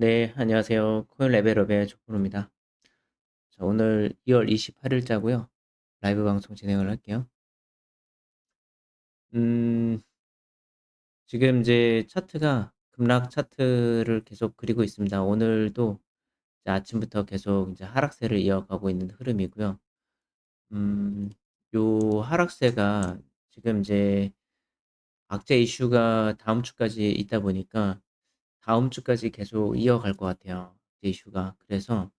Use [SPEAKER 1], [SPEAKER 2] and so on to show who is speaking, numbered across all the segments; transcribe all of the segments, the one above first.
[SPEAKER 1] 네, 안녕하세요. 코인 레벨업의 조프로입니다. 자, 오늘 2월 28일자고요. 라이브 방송 진행을 할게요. 음, 지금 이제 차트가 급락 차트를 계속 그리고 있습니다. 오늘도 이제 아침부터 계속 이제 하락세를 이어가고 있는 흐름이고요. 음, 요 하락세가 지금 이제 악재 이슈가 다음 주까지 있다 보니까 다음 주까지 계속 이어갈 것 같아요. 악재 이슈가. 그래서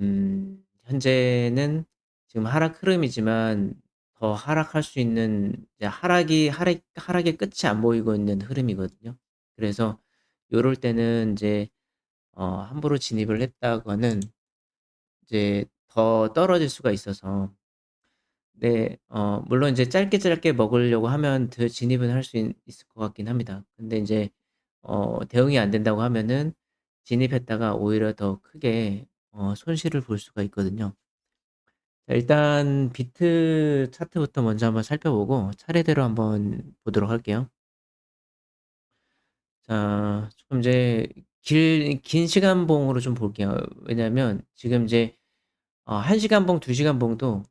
[SPEAKER 1] 음 현재는 지금 하락 흐름이지만 더 하락할 수 있는 이제 하락이 하락 하락의 끝이 안 보이고 있는 흐름이거든요. 그래서 요럴 때는 인제 어 함부로 진입을 했다가는 이제 더 떨어질 수가 있어서 네 어 물론 인제 짧게 짧게 먹으려고 하면 더 진입은 할 수 있 있을 것 같긴 합니다. 근데 인제 어 대응이 안 된다고 하면은 진입했다가 오히려 더 크게 어 손실을 볼 수가 있거든요. 자 일단 비트 차트부터 먼저 한번 살펴보고 차례대로 한번 보도록 할게요. 자 조금 이제 길 긴 시간 봉으로 좀 볼게요. 왜냐하면 지금 이제 어 1 시간 봉, 2 시간 봉도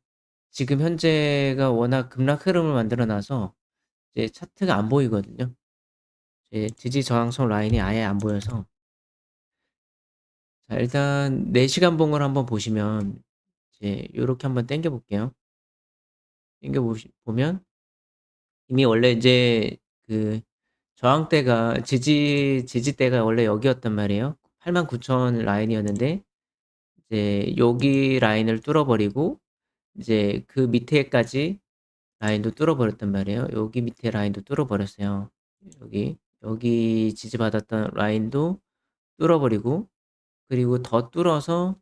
[SPEAKER 1] 지금 현재가 워낙 급락 흐름을 만들어 놔서 이제 차트가 안 보이거든요. 이제 지지 저항선 라인이 아예 안 보여서 자 일단 4 시간 봉을 한번 보시면 이제 요렇게 한번 당겨 볼게요. 당겨 보면 이미 원래 인제 그 저항대가 지지 지지대가 원래 여기였단 말이에요. 89,000 라인이었는데 이제 여기 라인을 뚫어 버리고 이제 그 밑에까지 라인도 뚫어 버렸단 말이에요. 여기 밑에 라인도 뚫어 버렸어요. 여기, 여기 지지받았던 라인도 뚫어 버리고 그리고 더 뚫어서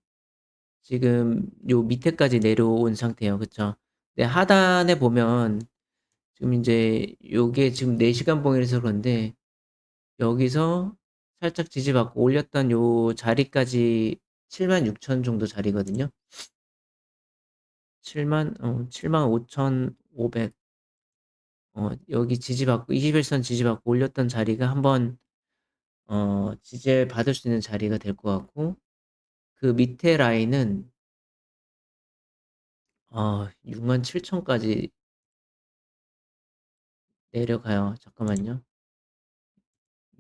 [SPEAKER 1] 지금 요 밑에까지 내려온 상태예요. 그쵸? 네 하단에 보면 지금 인제 요게 지금 4 시간 봉이라서 그런데 여기서 살짝 지지받고 올렸던 요 자리까지 76,000 정도 자리거든요. 7만 어75,500 어 여기 지지받고 21선 지지받고 올렸던 자리가 한번 어 지지받을 수 있는 자리가 될 것 같고 그 밑에 라인은 어67,000 까지 내려가요. 잠깐만요.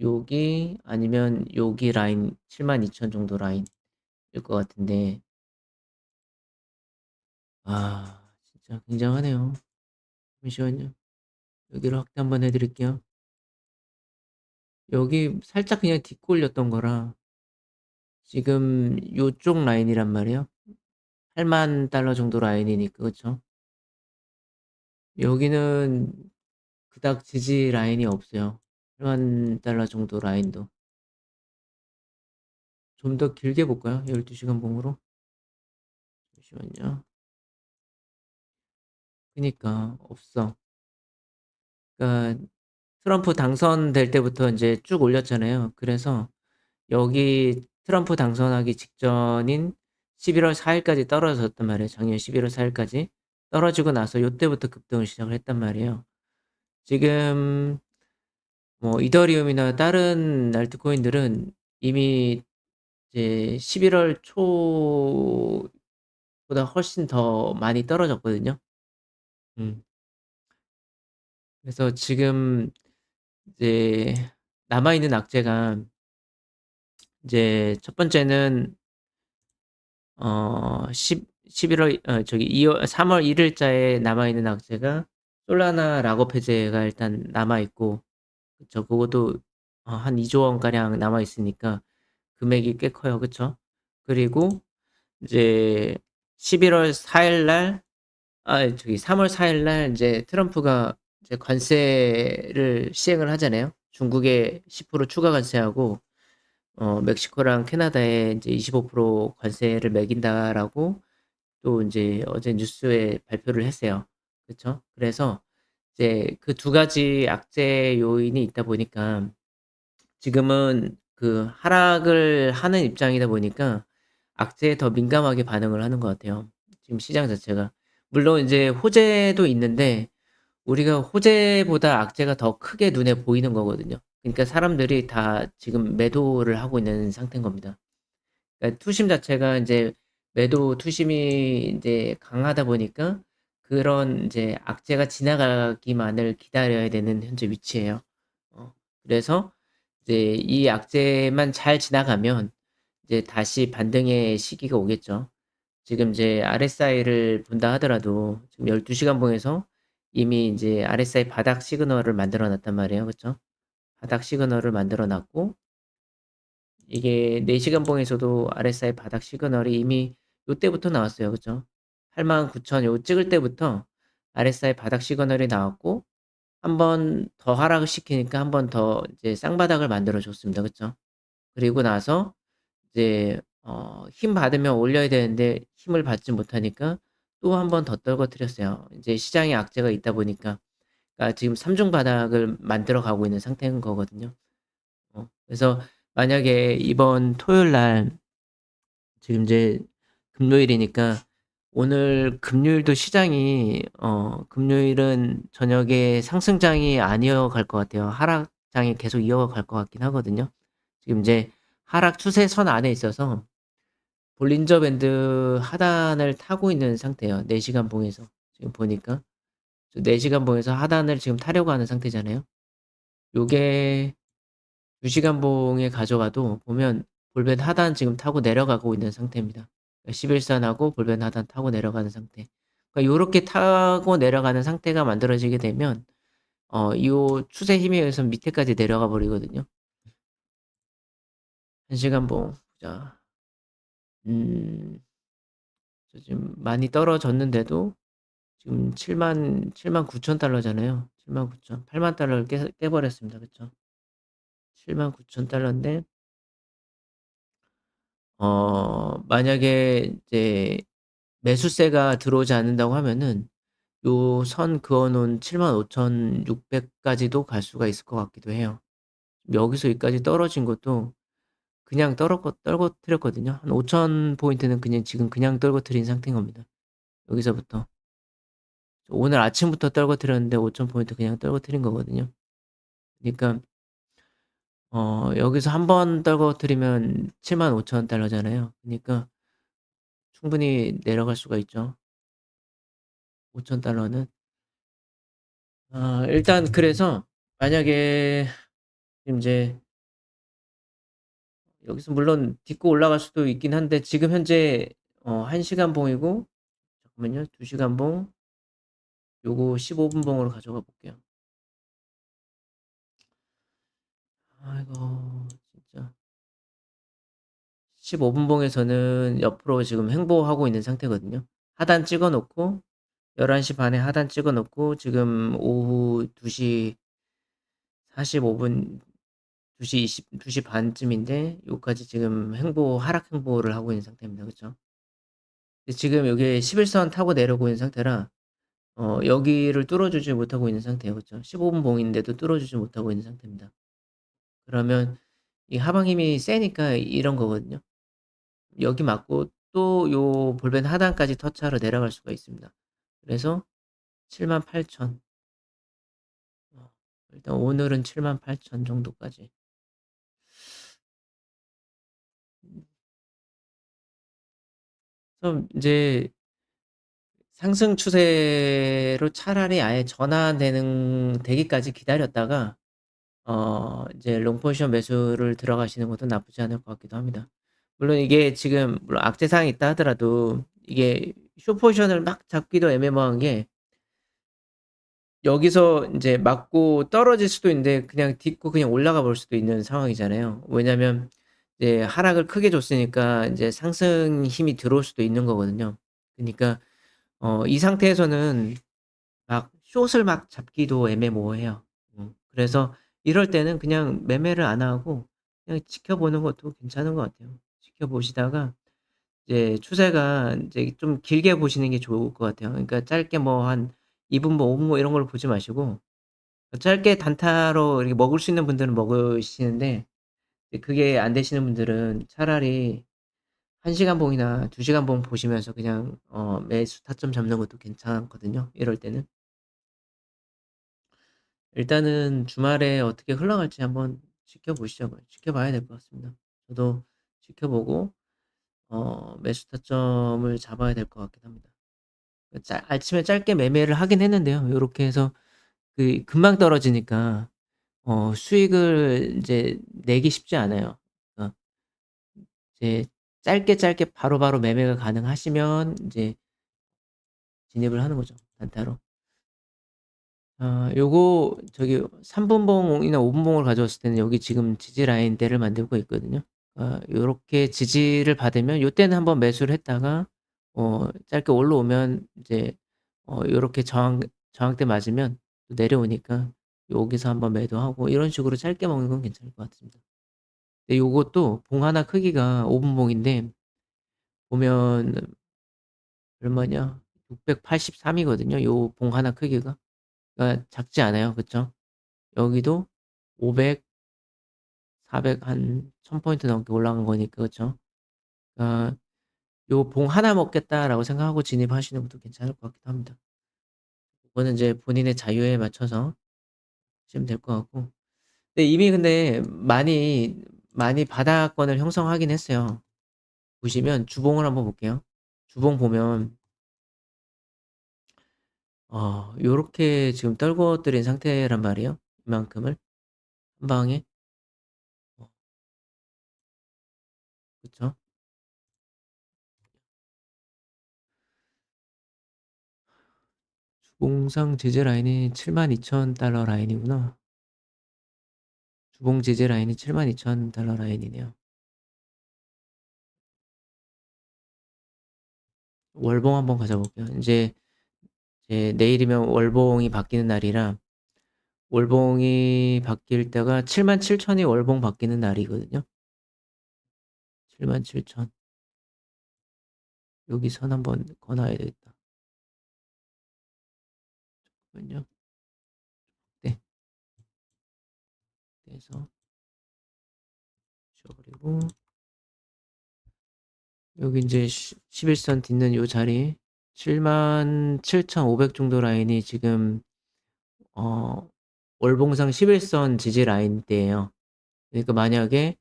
[SPEAKER 1] 요기 아니면 요기 라인 72,000 정도 라인일 것 같은데 아 진짜 굉장하네요. 잠시만요. 여기를 확대 한번 해 드릴게요. 여기 살짝 그냥 딛고 올렸던 거라 지금 요쪽 라인이란 말이에요. 8만 달러 정도 라인이니까 그쵸? 여기는 그닥 지지 라인이 없어요. 8만 달러 정도 라인도. 좀 더 길게 볼까요? 12 시간 봉으로? 잠시만요. 그니까 없어. 그러니까 트럼프 당선될 때부터 인제 쭉 올렸잖아요. 그래서 여기 트럼프 당선하기 직전인 11월 4 일까지 떨어졌단 말이에요. 작년 11월 4 일까지. 떨어지고 나서 요때부터 급등을 시작을 했단 말이에요. 지금 뭐 이더리움이나 다른 알트코인들은 이미 이제 11월 초보다 훨씬 더 많이 떨어졌거든요. 음. 그래서 지금 이제 남아 있는 악재가 이제 첫 번째는 어 10 11월 어 저기 2월 3월 1 일자에 남아 있는 악재가 솔라나 락업 해제가 일단 남아 있고 그쵸. 그것도 어 한 2조 원 가량 남아 있으니까 금액이 꽤 커요. 그쵸? 그리고 이제 11월 4일 날 아 저기 3월 4일날 인제 트럼프가 이제 관세를 시행을 하잖아요. 중국에 10% 추가 관세하고 어 멕시코랑 캐나다에 인제 25% 관세를 매긴다라고 또 인제 어제 뉴스에 발표를 했어요. 그쵸? 그래서 이제 그 두 가지 악재 요인이 있다 보니까 지금은 그 하락을 하는 입장이다 보니까 악재에 더 민감하게 반응을 하는 것 같아요, 지금 시장 자체가. 물론 인제 호재도 있는데 우리가 호재보다 악재가 더 크게 눈에 보이는 거거든요. 그러니까 사람들이 다 지금 매도를 하고 있는 상태인 겁니다. 그러니까 투심 자체가 인제 매도 투심이 인제 강하다 보니까 그런 인제 악재가 지나가기만을 기다려야 되는 현재 위치예요. 어 그래서 이제 이 악재만 잘 지나가면 이제 다시 반등의 시기가 오겠죠. 지금 이제 RSI를 본다 하더라도 지금 12 시간 봉에서 이미 인제 RSI 바닥 시그널을 만들어 놨단 말이에요. 그쵸? 바닥 시그널을 만들어 놨고 이게 4 시간 봉에서도 RSI 바닥 시그널이 이미 요때부터 나왔어요. 그죠? 89,000 요 찍을 때부터 RSI 바닥 시그널이 나왔고 1번더 하락을 시키니까 1번더 이제 쌍바닥을 만들어 줬습니다. 그쵸? 그리고 나서 이제 어 힘 받으면 올려야 되는데 힘을 받지 못하니까 또 1 번 더 떨궈뜨렸어요. 인제 시장에 악재가 있다 보니까. 그러니까 지금 3 중 바닥을 만들어 가고 있는 상태인 거거든요. 어 그래서 만약에 이번 토요일 날 지금 이제 금요일이니까 오늘 금요일도 시장이 어 금요일은 저녁에 상승장이 안 이어갈 것 같아요. 하락장이 계속 이어갈 것 같긴 하거든요. 지금 이제 하락 추세선 안에 있어서 볼린저 밴드 하단을 타고 있는 상태예요. 4 시간 봉에서 지금 보니까. 저4 시간 봉에서 하단을 지금 타려고 하는 상태잖아요. 요게 2 시간 봉에 가져가도 보면 볼밴드 하단 지금 타고 내려가고 있는 상태입니다. 11선하고 볼밴드 하단 타고 내려가는 상태. 그러니까 요렇게 타고 내려가는 상태가 만들어지게 되면 어요 추세 힘에 의해서 밑에까지 내려가 버리거든요. 1 시간 봉 보자. 음. 저 지금 많이 떨어졌는데도 지금 70,000 79,000 달러잖아요. 79,000 80,000 달러를 깨 깨 버렸습니다. 그쵸? 79,000 달러인데 어 만약에 이제 매수세가 들어오지 않는다고 하면은 요 선 그어 놓은 75,600 까지도 갈 수가 있을 것 같기도 해요. 여기서 여기까지 떨어진 것도 그냥 떨어거 떨궈뜨렸거든요. 한5,000 포인트는 그냥 지금 그냥 떨궈뜨린 상태인 겁니다. 여기서부터. 오늘 아침부터 떨궈뜨렸는데 5,000 포인트 그냥 떨궈뜨린 거거든요. 그니까 어 여기서 1번 떨궈뜨리면 75,000 달러잖아요. 그니까 충분히 내려갈 수가 있죠. 5,000 달러는. 아 일단 그래서 만약에 이제 여기서 물론 딛고 올라갈 수도 있긴 한데 지금 현재 어 1 시간 봉이고 잠깐만요. 2 시간 봉 요거 15분 봉으로 가져가 볼게요. 아이고 진짜. 15분 봉에서는 옆으로 지금 횡보하고 있는 상태거든요. 하단 찍어 놓고 11시 반에 하단 찍어 놓고 지금 오후 2시 45분 2시 20 2시 반쯤인데 요까지 지금 횡보 하락 횡보를 하고 있는 상태입니다. 그쵸? 지금 여기에 11선 타고 내려오고 있는 상태라 어 여기를 뚫어주지 못하고 있는 상태예요. 그쵸? 15분 봉인데도 뚫어주지 못하고 있는 상태입니다. 그러면 이 하방 힘이 세니까 이런 거거든요. 여기 맞고 또 요 볼밴드 하단까지 터치하러 내려갈 수가 있습니다. 그래서 78,000어 일단 오늘은 78,000 정도까지. 좀 인제 상승 추세로 차라리 아예 전환되는 되기까지 기다렸다가 어 이제 롱 포지션 매수를 들어가시는 것도 나쁘지 않을 것 같기도 합니다. 물론 이게 지금 물론 악재 사항이 있다 하더라도 이게 숏 포지션을 막 잡기도 애매모호한 게 여기서 인제 맞고 떨어질 수도 있는데 그냥 딛고 그냥 올라가 볼 수도 있는 상황이잖아요. 왜냐하면 이제 하락을 크게 줬으니까 인제 상승 힘이 들어올 수도 있는 거거든요. 그니까 어 이 상태에서는 막 숏을 막 잡기도 애매모호해요. 음 그래서 이럴 때는 그냥 매매를 안 하고 그냥 지켜보는 것도 괜찮은 것 같아요. 지켜보시다가 이제 추세가 인제 좀 길게 보시는 게 좋을 것 같아요. 그러니까 짧게 뭐 한 2 분 뭐 5 분 뭐 이런 걸로 보지 마시고 짧게 단타로 이렇게 먹을 수 있는 분들은 먹으시는데 이 그게 안 되시는 분들은 차라리 1 시간 봉이나 2 시간 봉 보시면서 그냥 어 매수 타점 잡는 것도 괜찮거든요, 이럴 때는. 일단은 주말에 어떻게 흘러갈지 한번 지켜보시죠. 지켜봐야 될 것 같습니다. 저도 지켜보고 어 매수 타점을 잡아야 될 것 같긴 합니다. 그짜 아침에 짧게 매매를 하긴 했는데요. 요렇게 해서 그 금방 떨어지니까 어 수익을 인제 내기 쉽지 않아요. 어 이제 짧게 짧게 바로바로 매매가 가능하시면 인제 진입을 하는 거죠, 단타로. 아 요거 저기 3 분봉이나 5 분봉을 가져왔을 때는 여기 지금 지지 라인대를 만들고 있거든요. 아 요렇게 지지를 받으면 요때는 한번 매수를 했다가 어 짧게 올라오면 이제 어 요렇게 저항 저항대 맞으면 내려오니까 여기서 한번 매도하고 이런 식으로 짧게 먹는 건 괜찮을 것 같습니다. 근데 요것도 봉 하나 크기가 5 분봉인데 보면은 얼마냐? 683 이거든요, 요 봉 하나 크기가. 그러니까 작지 않아요. 그쵸? 여기도 500 400 한 1000 포인트 넘게 올라간 거니까 그쵸? 그러니까 요 '봉 하나 먹겠다.'라고 생각하고 진입하시는 것도 괜찮을 것 같기도 합니다. 그거는 이제 본인의 자유에 맞춰서 하 시면 될 것 같고. 근데 이미 근데 많이, 많이 바닥권을 형성하긴 했어요. 보시면 주봉을 한번 볼게요. 주봉 보면 어 요렇게 지금 떨궈뜨린 상태란 말이에요, 이만큼을. 한 방에. 어. 그쵸? 주봉상 지지 라인이 72,000달러 라인이구나. 주봉 지지 라인이 72,000달러 라인이네요. 월봉 한번 가져 볼게요. 인제 이제 내일이면 월봉이 바뀌는 날이라 월봉이 바뀔 때가 77,000이 월봉 바뀌는 날이거든요. 77,000. 여기 선 한번 놔야 되겠다. 잠깐만요. 네. 그래서 지워버리고 여기 인제 시 11선 딛는 요 자리 77,500 정도 라인이 지금 어 월봉상 11선 지지 라인대예요. 그러니까 만약에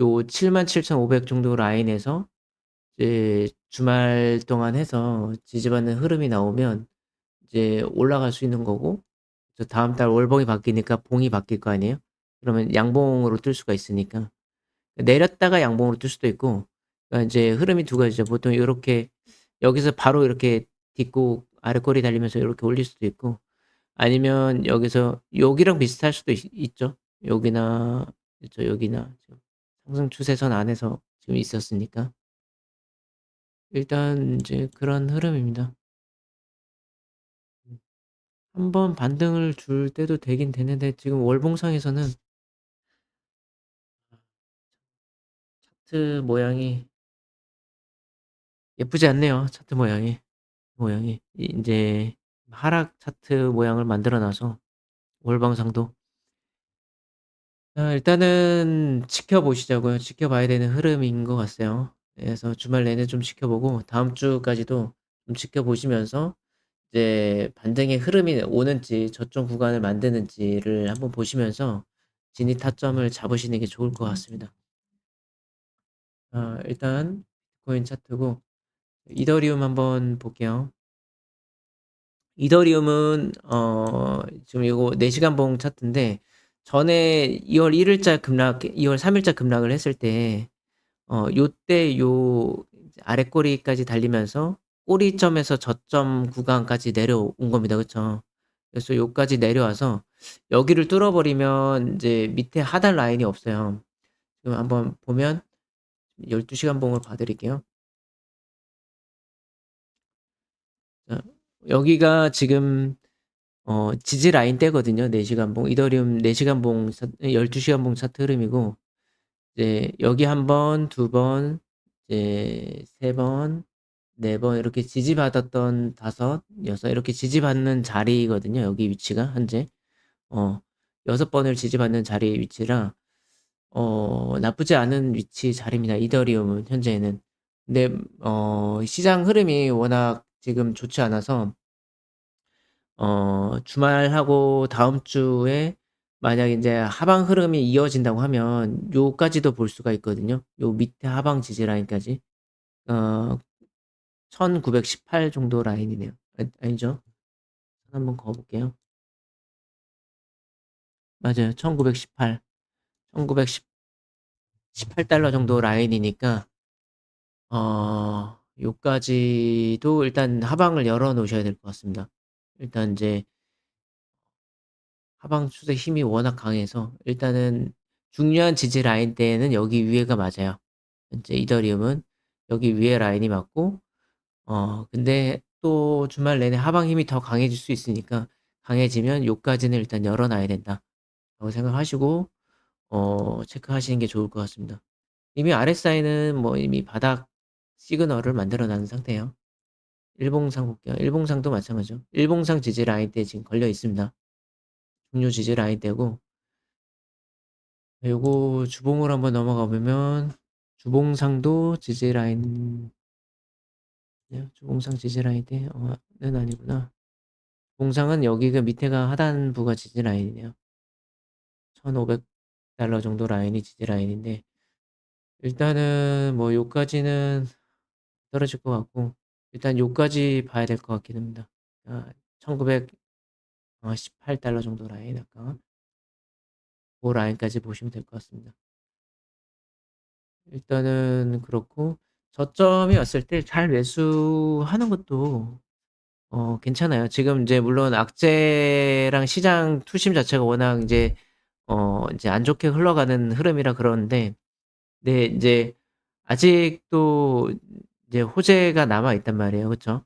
[SPEAKER 1] 요 77,500 정도 라인에서 이제 주말 동안 해서 지지받는 흐름이 나오면 이제 올라갈 수 있는 거고 저 다음 달 월봉이 바뀌니까 봉이 바뀔 거 아니에요? 그러면 양봉으로 뜰 수가 있으니까. 내렸다가 양봉으로 뜰 수도 있고 그러니까 인제 흐름이 두 가지죠. 보통 요렇게 여기서 바로 이렇게 딛고 아래 꼬리 달리면서 요렇게 올릴 수도 있고 아니면 여기서 여기랑 비슷할 수도 있 있죠. 여기나 그쵸 여기나 상승 추세선 안에서 지금 있었으니까. 일단 인제 그런 흐름입니다. 음. 한번 반등을 줄 때도 되긴 되는데 지금 월봉상에서는 차트 모양이 예쁘지 않네요, 차트 모양이. 모양이. 이 인제 하락 차트 모양을 만들어 놔서 월봉상도. 아 일단은 지켜보시자고요. 지켜봐야 되는 흐름인 것 같아요. 그래서 주말 내내 좀 지켜보고 다음 주까지도 좀 지켜보시면서 이제 반등의 흐름이 오는지 저점 구간을 만드는지를 한번 보시면서 진입 타점을 잡으시는 게 좋을 것 같습니다. 아 일단 비트코인 차트고 이더리움 한번 볼게요. 이더리움은 어 지금 요거 4 시간 봉 차트인데 전에 2월 1 일자 급락 2월 3 일자 급락을 했을 때 어 요때 요 아래 꼬리까지 달리면서 꼬리점에서 저점 구간까지 내려온 겁니다. 그쵸? 그래서 요까지 내려와서 여기를 뚫어 버리면 인제 밑에 하단 라인이 없어요. 지금 한번 보면 12 시간 봉을 봐 드릴게요. 자 여기가 지금 어 지지 라인대거든요. 4 시간 봉. 이더리움 4 시간 봉차12 시간 봉 차트 흐름이고 이제 여기 1 번, 2 번, 이제 3 번, 4번 이렇게 지지받았던 5, 6 이렇게 지지받는 자리거든요. 여기 위치가 현재. 어6 번을 지지받는 자리의 위치라 어 나쁘지 않은 위치 자리입니다. 이더리움은 현재는. 근데 어 시장 흐름이 워낙 지금 좋지 않아서 어 주말하고 다음 주에 만약에 인제 하방 흐름이 이어진다고 하면 요까지도 볼 수가 있거든요. 요 밑에 하방 지지 라인까지. 어 1918 정도 라인이네요. 아 아니죠. 한번 그어 볼게요. 맞아요. 1918. 1910 $18 정도 라인이니까 어 요까지도 일단 하방을 열어 놓으셔야 될 것 같습니다. 일단 인제 하방 추세 힘이 워낙 강해서 일단은 중요한 지지 라인대에는 여기 위에가 맞아요. 인제 이더리움은 여기 위에 라인이 맞고 어 근데 또 주말 내내 하방 힘이 더 강해질 수 있으니까 강해지면 요까지는 일단 열어 놔야 된다라고 생각하시고 어 체크하시는 게 좋을 것 같습니다. 이미 RSI는 뭐 이미 바닥 시그널을 만들어 놨는 상태예요. 일봉상 볼게요. 일봉상도 마찬가지죠. 일봉상 지지 라인대에 지금 걸려 있습니다. 중요 지지 라인대고 요거 주봉으로 한번 넘어가 보면 주봉상도 지지 라인 네 주봉상 지지 라인대 어는 아니구나. 주봉상은 여기가 밑에가 하단부가 지지 라인이네요. $1,500 정도 라인이 지지 라인인데 일단은 뭐 요까지는 떨어질 것 같고 일단 요까지 봐야 될 것 같긴 합니다. 아 1900어 $18 정도 라인 아까 고 라인까지 보시면 될 것 같습니다. 일단은 그렇고 저점이 왔을 때 잘 매수하는 것도 어 괜찮아요. 지금 인제 물론 악재랑 시장 투심 자체가 워낙 인제 어 인제 안 좋게 흘러가는 흐름이라 그러는데 네 인제 아직도 이제 호재가 남아 있단 말이에요. 그쵸?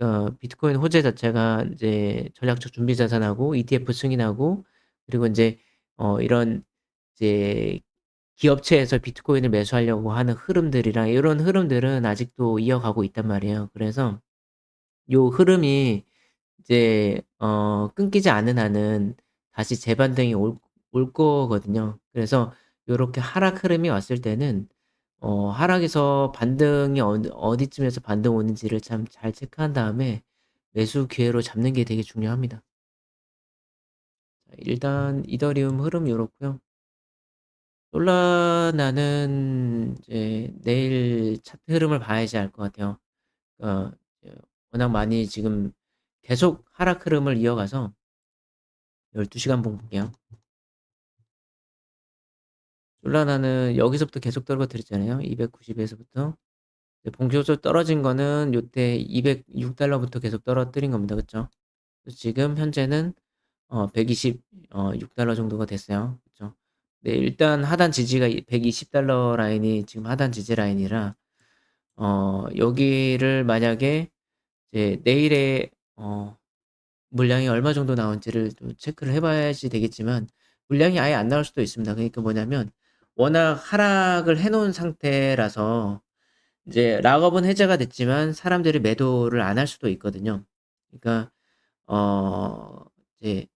[SPEAKER 1] 어 비트코인 호재 자체가 인제 전략적 준비 자산하고 ETF 승인하고 그리고 인제 어 이런 이제 기업체에서 비트코인을 매수하려고 하는 흐름들이랑 요런 흐름들은 아직도 이어가고 있단 말이에요. 그래서 요 흐름이 이제 어 끊기지 않는 한은 다시 재반등이 올 올 거거든요. 그래서 요렇게 하락 흐름이 왔을 때는 어 하락에서 반등이 어느 어디쯤에서 반등 오는지를 참 잘 체크한 다음에 매수 기회로 잡는 게 되게 중요합니다. 자 일단 이더리움 흐름 요렇고요. 솔라나는 이제 내일 차트 흐름을 봐야지 알 것 같아요. 어 워낙 많이 지금 계속 하락 흐름을 이어가서 12 시간 봉 볼게요. 솔라나는 여기서부터 계속 떨어뜨렸잖아요. 290 에서부터. 이제 본격적으로 떨어진 거는 요때 $206 부터 계속 떨어뜨린 겁니다. 그쵸? 지금 현재는 어 120어 $6 정도가 됐어요. 네 일단 하단 지지가 이 $120 라인이 지금 하단 지지 라인이라 어 여기를 만약에 이제 내일에 어 물량이 얼마 정도 나올지를 또 체크를 해 봐야지 되겠지만 물량이 아예 안 나올 수도 있습니다. 그러니까 뭐냐면 워낙 하락을 해 놓은 상태라서 이제 락업은 해제가 됐지만 사람들이 매도를 안 할 수도 있거든요. 그러니까 어 이제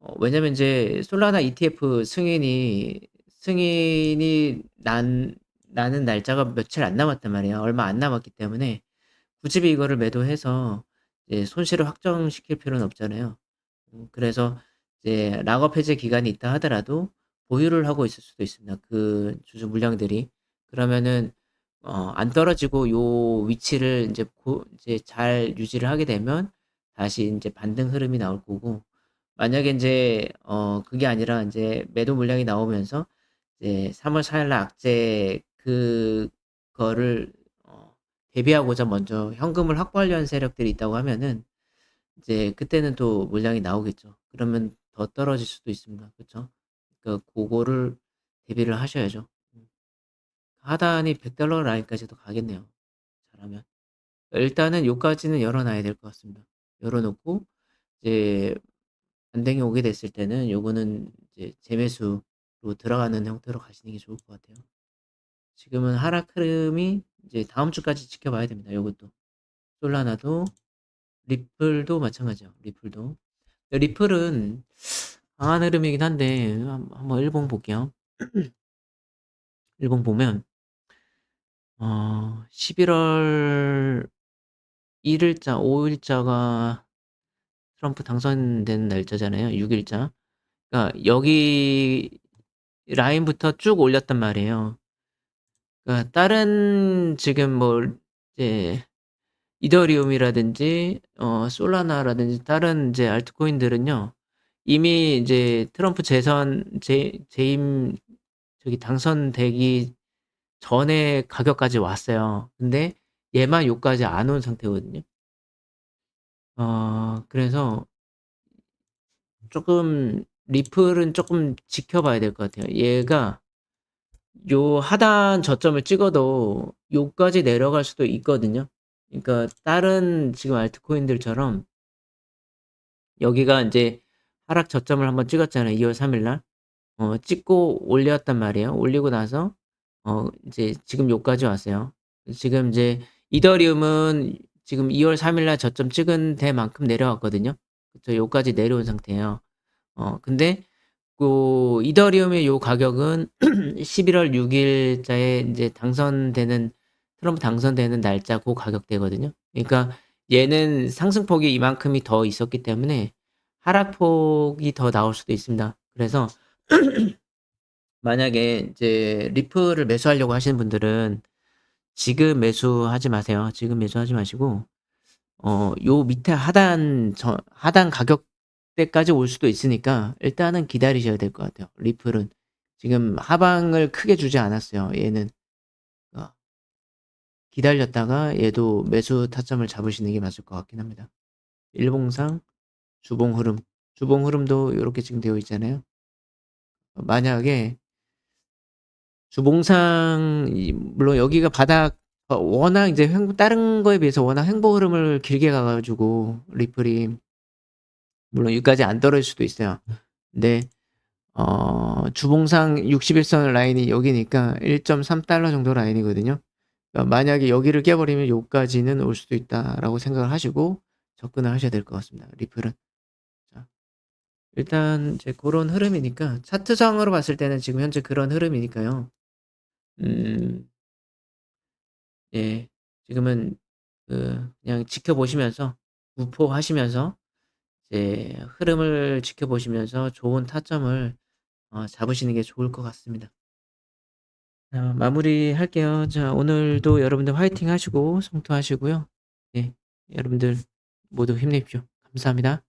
[SPEAKER 1] 어 왜냐면 인제 솔라나 ETF 승인이 승인이 난 나는 날짜가 며칠 안 남았단 말이에요. 얼마 안 남았기 때문에 굳이 이거를 매도해서 이제 손실을 확정시킬 필요는 없잖아요. 음 그래서 이제 락업 해제 기간이 있다 하더라도 보유를 하고 있을 수도 있습니다, 그 주주 물량들이. 그러면은 어 안 떨어지고 요 위치를 인제 고 이제 잘 유지를 하게 되면 다시 인제 반등 흐름이 나올 거고 만약에 인제 어 그게 아니라 인제 매도 물량이 나오면서 이제 3월 4 일 날 악재 그거를 어 대비하고자 먼저 현금을 확보하려는 세력들이 있다고 하면은 이제 그때는 또 물량이 나오겠죠. 그러면 더 떨어질 수도 있습니다. 그쵸? 그러니까 고거를 대비를 하셔야죠. 음. 하단이 $100 라인까지도 가겠네요, 잘하면. 일단은 요까지는 열어 놔야 될 것 같습니다. 열어 놓고 이제 반등이 오게 됐을 때는 요거는 이제 재매수로 들어가는 형태로 가시는 게 좋을 것 같아요. 지금은 하락 흐름이 이제 다음 주까지 지켜봐야 됩니다, 요것도. 솔라나도 리플도 마찬가지예요, 리플도. 리플은 강한 흐름이긴 한데 한 한번 일봉 볼게요. 일봉 보면 어 11월 1 일자, 5 일자가 트럼프 당선된 날짜잖아요 6 일자. 그러니까 여기 라인부터 쭉 올렸단 말이에요. 그러니까 다른 지금 뭐 이제 이더리움이라든지 어 솔라나라든지 다른 이제 알트코인들은요. 이미 이제 트럼프 재선 재 재임 저기 당선되기 전에 가격까지 왔어요. 근데 얘만 요까지 안 온 상태거든요. 어 그래서 쪼끔 리플은 쪼끔 지켜봐야 될 것 같아요. 얘가 요 하단 저점을 찍어도 요까지 내려갈 수도 있거든요. 그러니까 다른 지금 알트코인들처럼 여기가 인제 하락 저점을 한번 찍었잖아요 2월 3 일 날. 어 찍고 올렸단 말이에요. 올리고 나서 어 이제 지금 요까지 왔어요. 지금 인제 이더리움은 지금 2월 3 일날 저점 찍은 데만큼 내려왔거든요. 그쵸. 요까지 내려온 상태예요. 어 근데 고 이더리움의 요 가격은 11월 6 일자에 인제 당선되는 트럼프 당선되는 날짜 고 가격대거든요. 그러니까 얘는 상승폭이 이만큼이 더 있었기 때문에 하락폭이 더 나올 수도 있습니다. 그래서 만약에 인제 리플을 매수하려고 하시는 분들은 지금 매수하지 마세요. 지금 매수하지 마시고 어 요 밑에 하단 저 하단 가격대까지 올 수도 있으니까 일단은 기다리셔야 될 것 같아요 리플은. 지금 하방을 크게 주지 않았어요 얘는. 어. 기다렸다가 얘도 매수 타점을 잡으시는 게 맞을 것 같긴 합니다. 일봉상 주봉 흐름, 주봉 흐름도 요렇게 지금 되어 있잖아요. 어 만약에 주봉상 이 물론 여기가 바닥 어 워낙 이제 횡 다른 거에 비해서 워낙 횡보 흐름을 길게 가 가지고 리플이 물론 여기까지 안 떨어질 수도 있어요. 근데 어 주봉상 60 일선 라인이 여기니까 1.3달러 정도 라인이거든요. 그러니까 만약에 여기를 깨버리면 요까지는 올 수도 있다라고 생각을 하시고 접근을 하셔야 될 것 같습니다 리플은. 자. 일단 이제 고런 흐름이니까 차트상으로 봤을 때는 지금 현재 그런 흐름이니까요. 음. 예. 지금은 그 그냥 지켜보시면서 우포하시면서 이제 흐름을 지켜보시면서 좋은 타점을 어 잡으시는 게 좋을 것 같습니다. 자 마무리 할게요. 자 오늘도 여러분들 화이팅 하시고 성투하시고요. 예. 여러분들 모두 힘내십시오. 감사합니다.